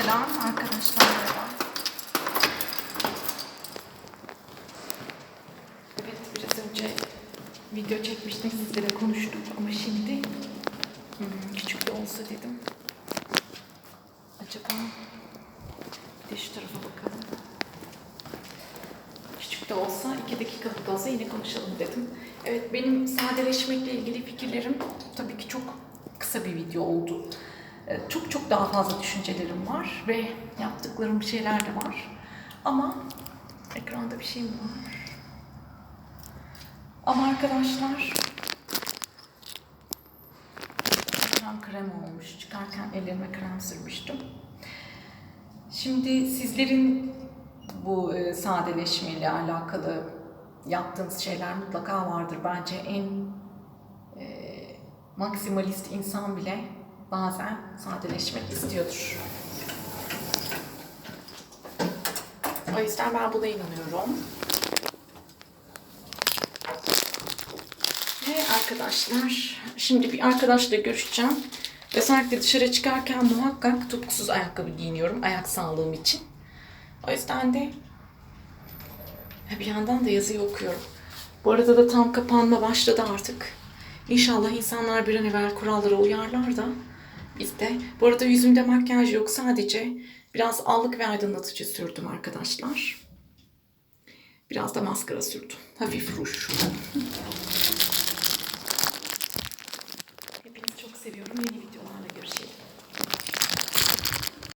Selam arkadaşlar. merhaba. Evet biraz önce video çekmiştim sizlere konuştuk ama şimdi hmm, küçük de olsa dedim. Acaba bir de şu tarafa bakalım. Küçük de olsa iki dakikalık da olsa yine konuşalım dedim. Evet benim sadeleşmekle ilgili fikirlerim tabii ki çok kısa bir video oldu. Ee, Çok çok daha fazla düşüncelerim var ve yaptıklarım bir şeyler de var. Ama ekranda bir şey mi var? Ama arkadaşlar krem krem olmuş. Çıkarken ellerime krem sürmüştüm. Şimdi sizlerin bu e, sadeleşmeyle alakalı yaptığınız şeyler mutlaka vardır. Bence en e, maksimalist insan bile bazen sadeleşmek istiyordur. O yüzden ben buna inanıyorum. Ve arkadaşlar, şimdi bir arkadaşla görüşeceğim. Özellikle dışarı çıkarken muhakkak topuksuz ayakkabı giyiniyorum ayak sağlığım için. O yüzden de bir yandan da yazıyı okuyorum. Bu arada da tam kapanma başladı artık. İnşallah insanlar bir an evvel kurallara uyarlar da de. Bu arada yüzümde makyaj yok sadece biraz allık ve aydınlatıcı sürdüm arkadaşlar. Biraz da maskara sürdüm. Hafif ruj.